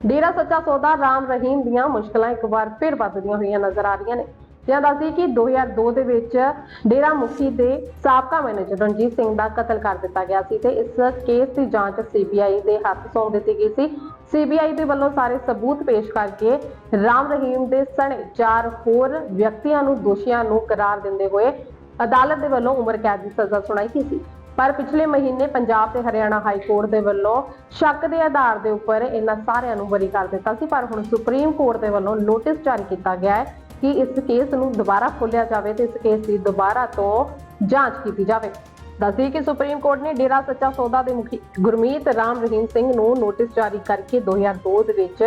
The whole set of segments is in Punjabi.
ਡੇਰਾ ਸੱਚਾ ਸੌਦਾ ਰਾਮ ਰਹੀਮ ਦੀਆਂ ਮੁਸ਼ਕਲਾਂ ਇੱਕ ਵਾਰ ਫਿਰ ਵੱਧਦੀਆਂ ਹੋਈਆਂ ਨਜ਼ਰ ਆ ਰਹੀਆਂ ਨੇ। ਜਿਵੇਂ ਦੱਸਦੀ ਕਿ 2002 ਦੇ ਵਿੱਚ ਡੇਰਾ ਮੁਖੀ ਦੇ ਸਾਬਕਾ ਮੈਨੇਜਰ ਰਣਜੀਤ ਸਿੰਘ ਦਾ ਕਤਲ ਕਰ ਦਿੱਤਾ ਗਿਆ ਸੀ ਤੇ ਇਸ ਕੇਸ ਦੀ ਜਾਂਚ ਸੀਬੀਆਈ ਦੇ ਹੱਥ ਸੌਂਪ ਦਿੱਤੀ ਗਈ ਸੀ। ਸੀਬੀਆਈ ਦੇ ਵੱਲੋਂ ਸਾਰੇ ਸਬੂਤ ਪੇਸ਼ ਕਰਕੇ ਰਾਮ ਰਹੀਮ ਦੇ ਸਣੇ ਚਾਰ ਹੋਰ ਵਿਅਕਤੀਆਂ ਨੂੰ ਦੋਸ਼ੀਆਂ ਨੂੰ ਕਰਾਰ ਦਿੰਦੇ ਹੋਏ ਅਦਾਲਤ ਦੇ ਵੱਲੋਂ ਉਮਰ ਕੈਦ ਦੀ ਸਜ਼ਾ ਸੁਣਾਈ ਗਈ ਸੀ। ਪਰ ਪਿਛਲੇ ਮਹੀਨੇ ਪੰਜਾਬ ਤੇ ਹਰਿਆਣਾ ਹਾਈ ਕੋਰਟ ਦੇ ਵੱਲੋਂ ਸ਼ੱਕ ਦੇ ਆਧਾਰ ਦੇ ਉੱਪਰ ਇਹਨਾਂ ਸਾਰਿਆਂ ਨੂੰ ਬਰੀ ਕਰ ਦਿੱਤਾ ਸੀ, ਪਰ ਹੁਣ ਸੁਪਰੀਮ ਕੋਰਟ ਦੇ ਵੱਲੋਂ ਨੋਟਿਸ ਜਾਰੀ ਕੀਤਾ ਗਿਆ ਹੈ ਕਿ ਇਸ ਕੇਸ ਨੂੰ ਦੁਬਾਰਾ ਖੋਲਿਆ ਜਾਵੇ ਤੇ ਇਸ ਕੇਸ ਦੀ ਦੁਬਾਰਾ ਤੋਂ ਜਾਂਚ ਕੀਤੀ ਜਾਵੇ। ਦੱਸਦੀ ਕਿ ਸੁਪਰੀਮ ਕੋਰਟ ਨੇ ਡੇਰਾ ਸੱਚਾ ਸੌਦਾ ਦੇ ਮੁਖੀ ਗੁਰਮੀਤ ਰਾਮ ਰਹੀਮ ਸਿੰਘ ਨੂੰ ਨੋਟਿਸ ਜਾਰੀ ਕਰਕੇ 2002 ਦੇ ਵਿੱਚ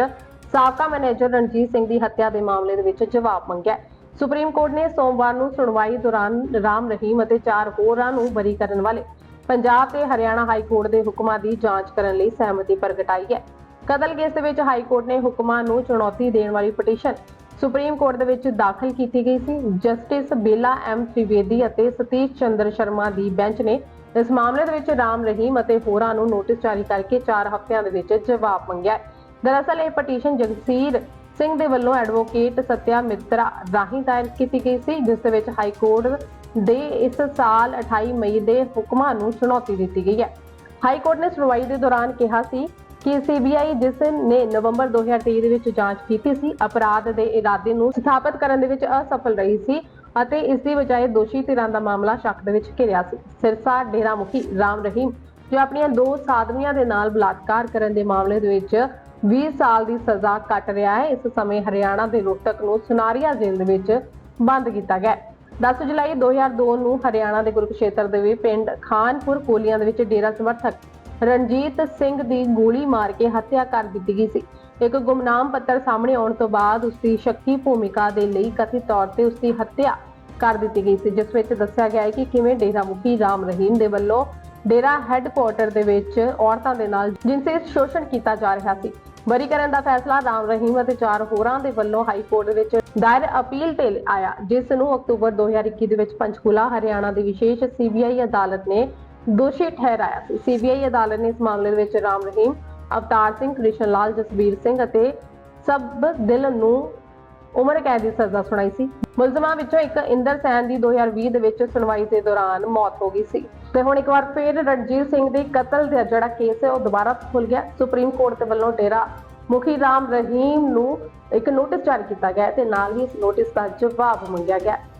ਸਾਬਕਾ ਮੈਨੇਜਰ ਰਣਜੀਤ ਸਿੰਘ ਦੀ ਹੱਤਿਆ ਦੇ ਮਾਮਲੇ ਦੇ ਵਿੱਚ ਜਵਾਬ ਮੰਗਿਆ ਸੁਪਰੀਮ ਕੋਰਟ ਨੇ ਸੋਮਵਾਰ ਨੂੰ ਸੁਣਵਾਈ ਦੌਰਾਨ ਰਾਮ ਰਹੀਮ ਅਤੇ ਚਾਰ ਹੋਰਾਂ ਨੂੰ ਬਰੀ ਕਰਨ ਵਾਲੇ ਪੰਜਾਬ ਤੇ ਹਰਿਆਣਾ ਹਾਈ ਕੋਰਟ ਦੇ ਹੁਕਮਾਂ ਦੀ ਜਾਂਚ ਕਰਨ ਲਈ ਸਹਿਮਤੀ ਪ੍ਰਗਟਾਈ ਹੈ। ਕਤਲ ਕੇਸ ਦੇ ਵਿੱਚ ਹਾਈ ਕੋਰਟ ਨੇ ਹੁਕਮਾਂ ਨੂੰ ਚੁਣੌਤੀ ਦੇਣ ਵਾਲੀ ਪਟੀਸ਼ਨ ਸੁਪਰੀਮ ਕੋਰਟ ਦੇ ਵਿੱਚ ਦਾਖਲ ਕੀਤੀ ਗਈ ਸੀ। ਜਸਟਿਸ ਬੇਲਾ ਐਮ ਤ੍ਰਿਵੇਦੀ ਅਤੇ ਸਤੀਸ਼ ਚੰਦਰ ਸ਼ਰਮਾ ਦੀ ਬੈਂਚ ਨੇ ਇਸ ਮਾਮਲੇ ਦੇ ਵਿੱਚ ਰਾਮ ਰਹੀਮ ਅਤੇ ਹੋਰਾਂ ਨੂੰ ਨੋਟਿਸ ਜਾਰੀ ਕਰਕੇ 4 ਹਫ਼ਤਿਆਂ ਦੇ ਵਿੱਚ ਜਵਾਬ ਮੰਗਿਆ ਦਰਅਸਲ ਇਹ ਪਟੀਸ਼ਨ ਜਗਸੀਰ ਸਿੰਘ ਦੇ ਵੱਲੋਂ ਐਡਵੋਕੇਟ ਸਤਿਆ ਮਿੱਤਰਾ ਰਾਹੀਂ ਦਾਇਰ ਕੀਤੀ ਗਈ ਸੀ, ਜਿਸ ਦੇ ਵਿੱਚ ਹਾਈ ਕੋਰਟ ਦੇ ਇਸ ਸਾਲ 28 ਮਈ ਦੇ ਹੁਕਮਾਂ ਨੂੰ ਚੁਣੌਤੀ ਦਿੱਤੀ ਗਈ ਹੈ। ਹਾਈ ਕੋਰਟ ਨੇ ਸੁਣਵਾਈ ਦੇ ਦੌਰਾਨ ਕਿਹਾ ਸੀ ਕਿ ਸੀਬੀਆਈ ਜਿਸ ਨੇ ਨਵੰਬਰ 2023 ਦੇ ਵਿੱਚ ਜਾਂਚ ਕੀਤੀ ਸੀ, ਅਪਰਾਧ ਦੇ ਇਰਾਦੇ ਨੂੰ ਸਥਾਪਿਤ ਕਰਨ ਦੇ ਵਿੱਚ ਅਸਫਲ ਰਹੀ ਸੀ ਅਤੇ ਇਸ ਦੀ ਬਜਾਏ ਦੋਸ਼ੀ ਧਿਰਾਂ ਦਾ ਮਾਮਲਾ ਸ਼ੱਕ ਦੇ ਵਿੱਚ ਘਿਰਿਆ ਸੀ। ਸਿਰਸਾ ਡੇਰਾ ਮੁਖੀ ਰਾਮ ਰਹੀਮ, ਜੋ ਆਪਣੀਆਂ ਦੋ ਸਾਧਵੀਆਂ ਦੇ ਨਾਲ ਬਲਾਤਕਾਰ ਕਰਨ ਦੇ ਮਾਮਲੇ ਦੇ ਵਿੱਚ 20 ਸਾਲ ਦੀ ਸਜ਼ਾ ਕੱਟ ਰਿਹਾ ਹੈ। ਇਸ ਸਮੇਂ ਹਰਿਆਣਾ ਦੇ ਰੋਹਤਕ ਨੂੰ ਸੁਨਾਰੀਆ ਜੇਲ੍ਹ ਦੇ ਵਿੱਚ ਬੰਦ ਕੀਤਾ ਗਿਆ 10 ਜੁਲਾਈ 2002 ਨੂੰ ਹਰਿਆਣਾ ਦੇ ਕੁਰੂਕਸ਼ੇਤਰ ਦੇ ਵੀ ਪਿੰਡ ਖਾਨਪੁਰ ਕੋਲੀਆਂ ਦੇ ਵਿੱਚ ਡੇਰਾ ਸਮਰਥਕ ਰਣਜੀਤ ਸਿੰਘ ਦੀ ਗੋਲੀ ਮਾਰ ਕੇ ਹੱਤਿਆ ਕਰ ਦਿੱਤੀ ਗਈ ਸੀ। ਇੱਕ ਗੁਮਨਾਮ ਪੱਤਰ ਸਾਹਮਣੇ ਆਉਣ ਤੋਂ ਬਾਅਦ ਉਸ ਦੀ ਸ਼ੱਕੀ ਭੂਮਿਕਾ ਦੇ ਲਈ ਕਥਿਤ ਤੌਰ ਤੇ ਉਸ ਦੀ ਹੱਤਿਆ ਕਰ ਦਿੱਤੀ ਗਈ ਸੀ, ਜਿਸ ਵਿੱਚ ਦੱਸਿਆ ਗਿਆ ਹੈ ਕਿ ਕਿਵੇਂ ਡੇਰਾ ਮੁਖੀ ਰਾਮ ਰਹੀਮ ਦੇ ਵੱਲੋਂ ਡੇਰਾ ਹੈੱਡਕੁਆਰਟਰ ਦੇ ਵਿੱਚ ਔਰਤਾਂ ਦੇ ਨਾਲ ਜਿਨਸੀ ਸ਼ੋਸ਼ਣ ਕੀਤਾ ਜਾ ਰਿਹਾ ਸੀ। ਬਰੀ ਕਰਨ ਦਾ ਫੈਸਲਾ, ਰਾਮ ਰਹੀਮ ਅਤੇ ਚਾਰ ਹੋਰਾਂ ਦੇ ਵੱਲੋਂ ਹਾਈ ਕੋਰਟ ਵਿੱਚ ਦਾਇਰ ਅਪੀਲ ਤੇ ਆਇਆ, ਜਿਸ ਨੂੰ ਅਕਤੂਬਰ 2021 ਦੇ ਵਿੱਚ ਪੰਚਕੂਲਾ ਹਰਿਆਣਾ ਦੀ ਵਿਸ਼ੇਸ਼ ਸੀਬੀਆਈ ਅਦਾਲਤ ਨੇ ਦੋਸ਼ੀ ਠਹਿਰਾਇਆ ਸੀ। ਸੀਬੀਆਈ ਅਦਾਲਤ ਨੇ ਇਸ ਮਾਮਲੇ ਦੇ ਵਿੱਚ ਰਾਮ ਰਹੀਮ, ਅਵਤਾਰ ਸਿੰਘ, ਕ੍ਰਿਸ਼ਨ ਲਾਲ, ਜਸਬੀਰ ਸਿੰਘ ਅਤੇ ਸਭ ਦਿਲ ਨੂੰ ਉਮਰ ਕੈਦ ਦੀ ਸਜ਼ਾ ਸੁਣਾਈ ਸੀ। ਮੁਲਜ਼ਮਾਂ ਵਿੱਚੋਂ ਇੱਕ ਇੰਦਰ ਸੈਨ ਦੀ 2020 ਦੇ ਵਿੱਚ ਸੁਣਵਾਈ ਦੇ ਦੌਰਾਨ ਮੌਤ ਹੋ ਗਈ ਸੀ। ਤੇ ਹੁਣ ਇੱਕ ਵਾਰ ਫਿਰ ਰਣਜੀਤ ਸਿੰਘ ਦੇ ਕਤਲ ਦਾ ਜਿਹੜਾ ਕੇਸ ਹੈ, ਉਹ ਦੁਬਾਰਾ ਖੁੱਲ ਗਿਆ। ਸੁਪਰੀਮ ਕੋਰਟ ਦੇ ਵੱਲੋਂ ਡੇਰਾ ਮੁਖੀ ਰਾਮ ਰਹੀਮ ਨੂੰ ਇੱਕ ਨੋਟਿਸ ਜਾਰੀ ਕੀਤਾ ਗਿਆ ਤੇ ਨਾਲ ਹੀ ਇਸ ਨੋਟਿਸ ਦਾ ਜਵਾਬ ਮੰਗਿਆ ਗਿਆ